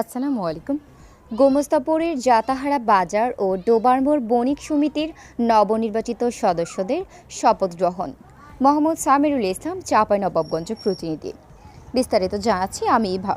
আসসালামু আলাইকুম। গোমস্তাপুরের জাতাহারা বাজার ও ডোবারমোর বণিক সমিতির নবনির্বাচিত সদস্যদের শপথ গ্রহণ। মোহাম্মদ সামিরুল ইসলাম চাঁপাইনবাবগঞ্জ প্রতিনিধি। বিস্তারিত জানাচ্ছি আমি ইভা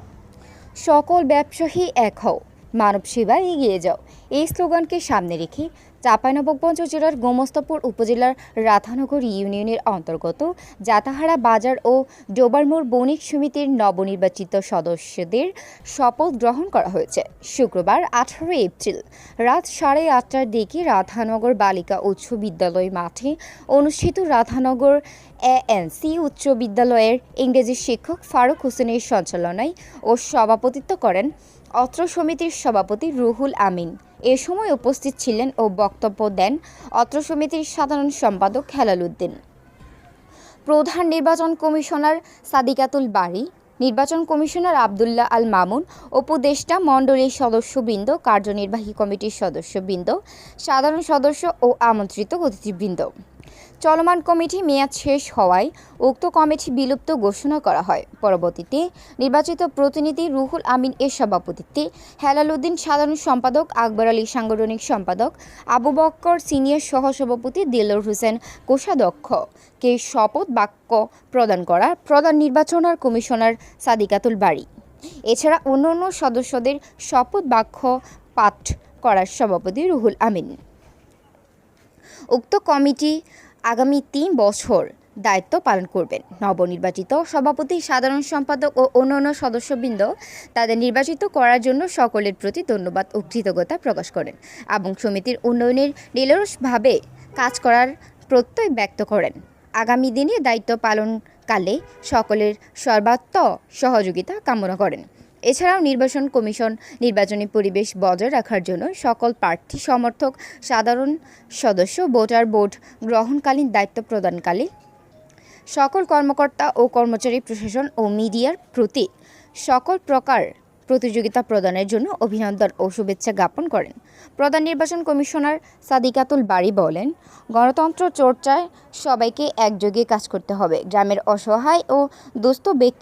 সকল ব্যবসায়ী এক হও মানব সেবায় এগিয়ে যাও। এই স্লোগানকে সামনে রেখে চাঁপাইনবাবগঞ্জ জেলার গোমস্তাপুর উপজেলার রাধানগর ইউনিয়নের অন্তর্গত জাতাহারা বাজার ও ডোবারমোর বণিক সমিতির নবনির্বাচিত সদস্যদের শপথ গ্রহণ করা হয়েছে। শুক্রবার আঠারো এপ্রিল রাত সাড়ে আটটার দিকে রাধানগর বালিকা উচ্চ বিদ্যালয় মাঠে অনুষ্ঠিত রাধানগর এএনসি উচ্চ বিদ্যালয়ের ইংরেজি শিক্ষক ফারুক হোসেনের সঞ্চালনায় ও সভাপতিত্ব করেন অত্র সমিতির সভাপতি রুহুল আমিন। এ সময় উপস্থিত ছিলেন ও বক্তব্য দেন অত্র সমিতির সাধারণ সম্পাদক হেলাল উদ্দিন। প্রধান নির্বাচন কমিশনার সাদিকাতুল বাড়ি নির্বাচন কমিশনার আবদুল্লাহ আল মামুন, উপদেষ্টা মণ্ডলীর সদস্যবৃন্দ, কার্যনির্বাহী কমিটির সদস্যবৃন্দ, সাধারণ সদস্য ও আমন্ত্রিত অতিথিবৃন্দ। চলমান কমিটি মেয়াদ শেষ হওয়ায় উক্ত কমিটি বিলুপ্ত ঘোষণা করা হয়। পরবর্তীতে নির্বাচিত প্রতিনিধি রুহুল আমিন এর সভাপতিত্বে হেলাল উদ্দিন সাধারণ সম্পাদক, আকবর আলী সাংগঠনিক সম্পাদক, আবু বক্কর সিনিয়র সহসভাপতি দিলর হোসেন কোষাধ্যক্ষ কে শপথ বাক্য প্রদান করা প্রধান নির্বাচনার কমিশনার সাদিকাতুল বাড়ি এছাড়া অন্য অন্য সদস্যদের শপথ বাক্য পাঠ করার সভাপতি রুহুল আমিন। উক্ত কমিটি আগামী তিন বছর দায়িত্ব পালন করবেন। নবনির্বাচিত সভাপতি, সাধারণ সম্পাদক ও অন্যান্য সদস্যবৃন্দ তাদের নির্বাচিত করার জন্য সকলের প্রতি ধন্যবাদ ও কৃতজ্ঞতা প্রকাশ করেন এবং সমিতির উন্নয়নের নিরলসভাবে কাজ করার প্রত্যয় ব্যক্ত করেন। আগামী দিনে দায়িত্ব পালনকালে সকলের সর্বাত্ম সহযোগিতা কামনা করেন। এছাড়াও নির্বাচন কমিশন নির্বাচনী পরিবেশ বজায় রাখার জন্য সকল প্রার্থী, সমর্থক, সাধারণ সদস্য, ভোটার বোর্ড গ্রহণকালীন দায়িত্ব প্রদানকালে সকল কর্মকর্তা ও কর্মচারী প্রশাসন ও মিডিয়ার প্রতি সকল প্রকার প্রতিযোগিতা প্রদানের জন্য অভিনন্দন ও শুভেচ্ছা জ্ঞাপন করেন। প্রধান নির্বাচন কমিশনার সাদিকাতুল বাড়ি বলেন, গণতন্ত্র চর্চায় সবাইকে একযোগে কাজ করতে হবে। গ্রামের অসহায় ও দুস্থ ব্যক্তি